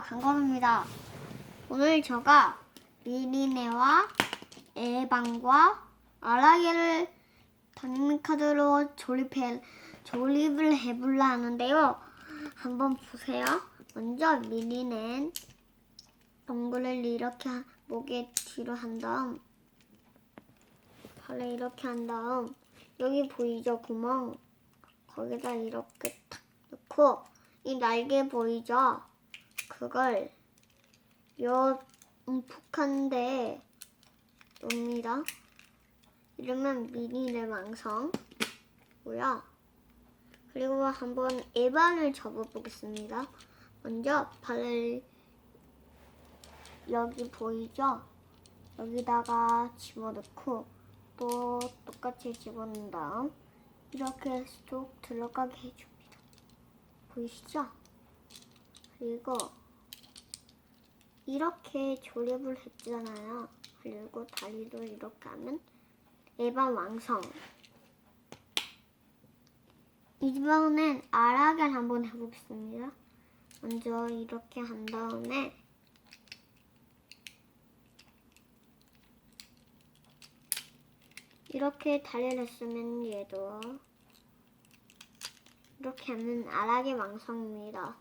강건우입니다. 오늘 제가 미리네와 에방과 아라게를 다니는 카드로 조립해, 조립을 해볼라 하는데요. 한번 보세요. 먼저 미리는 동굴을 이렇게 목에 뒤로 한 다음 발을 이렇게 한 다음 여기 보이죠 구멍 거기다 이렇게 탁 넣고 이 날개 보이죠 그걸 요 북한데 놉니다 이러면 미니를 완성 고요 그리고 한번 에반을 접어보겠습니다 먼저 발을 여기 보이죠 여기다가 집어넣고 또 똑같이 집어넣은 다음 이렇게 쏙 들어가게 해줍니다. 보이시죠? 그리고 이렇게 조립을 했잖아요. 그리고 다리도 이렇게 하면 에반 완성. 이번엔 아락을 한번 해보겠습니다. 먼저 이렇게 한 다음에 이렇게 다리를 했으면 얘도 이렇게 하면 아락의 완성입니다.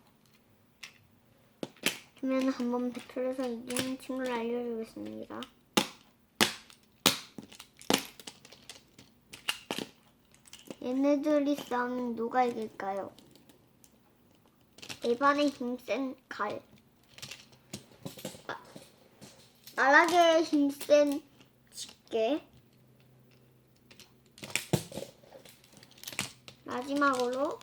그러면 한번 배틀에서 이기는 친구를 알려주겠습니다. 얘네들이 싸우면 누가 이길까요? 에반의 힘센 칼. 아, 아락의 힘센 집게. 마지막으로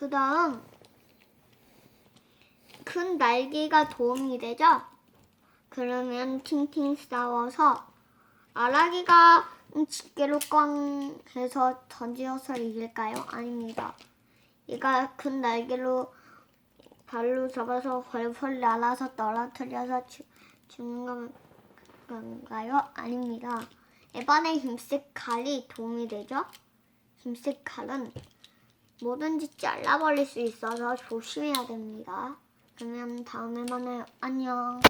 그 다음 큰 날개가 도움이 되죠? 그러면 팅팅 싸워서 아라기가 집게로 꽝 해서 던지어서 이길까요? 아닙니다. 얘가 큰 날개로 발로 잡아서 훨훨 날아서 떨어뜨려서 죽- 죽는 건가요? 아닙니다. 에반의 힘색 칼이 도움이 되죠? 힘색 칼은 뭐든지 잘라버릴 수 있어서 조심해야 됩니다. 그러면 다음에 만나요. 안녕.